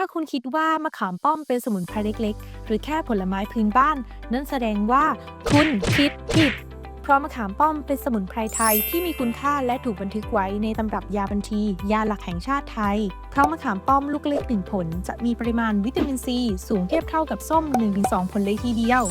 ถ้าคุณคิดว่ามะขามป้อมเป็นสมุนไพรเล็ก ๆ หรือแค่ผลไม้พื้นบ้าน นั่นแสดงว่าคุณคิดผิด เพราะมะขามป้อมเป็นสมุนไพรไทยที่มีคุณค่าและถูกบันทึกไว้ในตำรับยาบัญชี ยาหลักแห่งชาติไทย เพราะมะขามป้อมลูกเล็กหนึ่งผล จะมีปริมาณวิตามินซีสูงเทียบเท่ากับส้ม 1-2 ผลเลยทีเดียว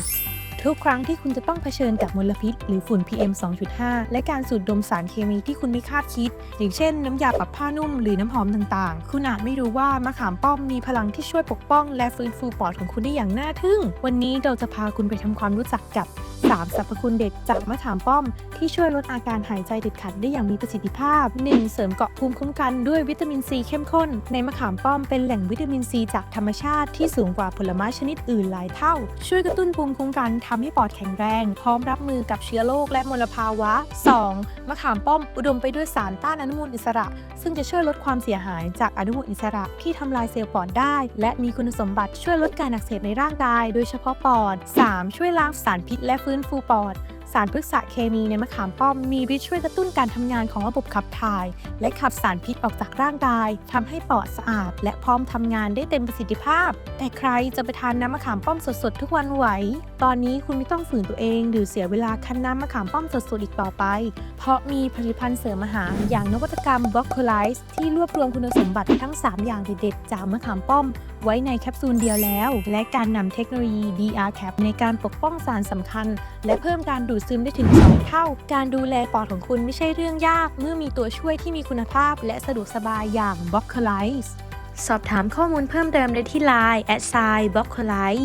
ทุกครั้งที่คุณจะต้องเผชิญกับมลพิษ หรือฝุ่น PM 2.5 และการสูดดมสารเคมีที่คุณไม่คาดคิด อย่างเช่น น้ำยาปรับผ้านุ่มหรือน้ำหอมต่างๆ คุณอาจไม่รู้ว่ามะขามป้อมมีพลังที่ช่วยปกป้อง และฟื้นฟูปอดของคุณได้อย่างน่าทึ่ง วันนี้เราจะพาคุณไปทำความรู้จักกับ 3 สรรพคุณเด็ดจากมะขามป้อม ที่ช่วยลดอาการหายใจติดขัดได้อย่างมีประสิทธิภาพ 1. เสริมเกาะภูมิคุ้มกันด้วยวิตามินซีเข้มข้น ในมะขามป้อมเป็นแหล่งวิตามินซีจากธรรมชาติที่สูงกว่าผลไม้ชนิดอื่นหลายเท่า ช่วยกระตุ้นภูมิคุ้มกันทำให้ปอดแข็งแรง พร้อมรับมือกับเชื้อโรคและมลภาวะ 2. มะขามป้อมอุดมไปด้วยสารต้านอนุมูลอิสระ ซึ่งจะช่วยลดความเสียหายจากอนุมูลอิสระที่ทำลายเซลล์ปอดได้ และมีคุณสมบัติช่วยลดการอักเสบในร่างกาย โดยเฉพาะปอด 3. ช่วยล้างสารพิษและฟื้นฟูปอด สารพฤกษเคมีในมะขามป้อมมีฤทธิ์ช่วยกระตุ้นการทำงานของระบบขับถ่าย และขับสารพิษออกจากร่างกายทำให้ปอดสะอาด และพร้อมทำงานได้เต็มประสิทธิภาพ แต่ใครจะไปทานน้ำมะขามป้อมสดๆ ทุกวันไหว ตอนนี้คุณไม่ต้องฝืนตัวเองหรือเสียเวลาคั้นน้ำมะขามป้อมสดๆอีกต่อไป เพราะมีผลิตภัณฑ์เสริมอาหารอย่างนวัตกรรมบล็อกโคไลซ์ที่รวบรวมคุณสมบัติทั้ง 3 อย่างเด็ดๆจากมะขามป้อม ไว้ในแคปซูลเดียวแล้ว และการนำเทคโนโลยี DR Cap ในการปกป้องสารสำคัญ และเพิ่มการดูดซึมได้ถึง 2 เท่า การดูแลปอดของคุณไม่ใช่เรื่องยาก เมื่อมีตัวช่วยที่มีคุณภาพ และสะดวกสบายอย่าง b o c k l i z e สอบถามข้อมูลเพิ่มเติมได้ที่ Line แอดไซน์ b o c k l i z e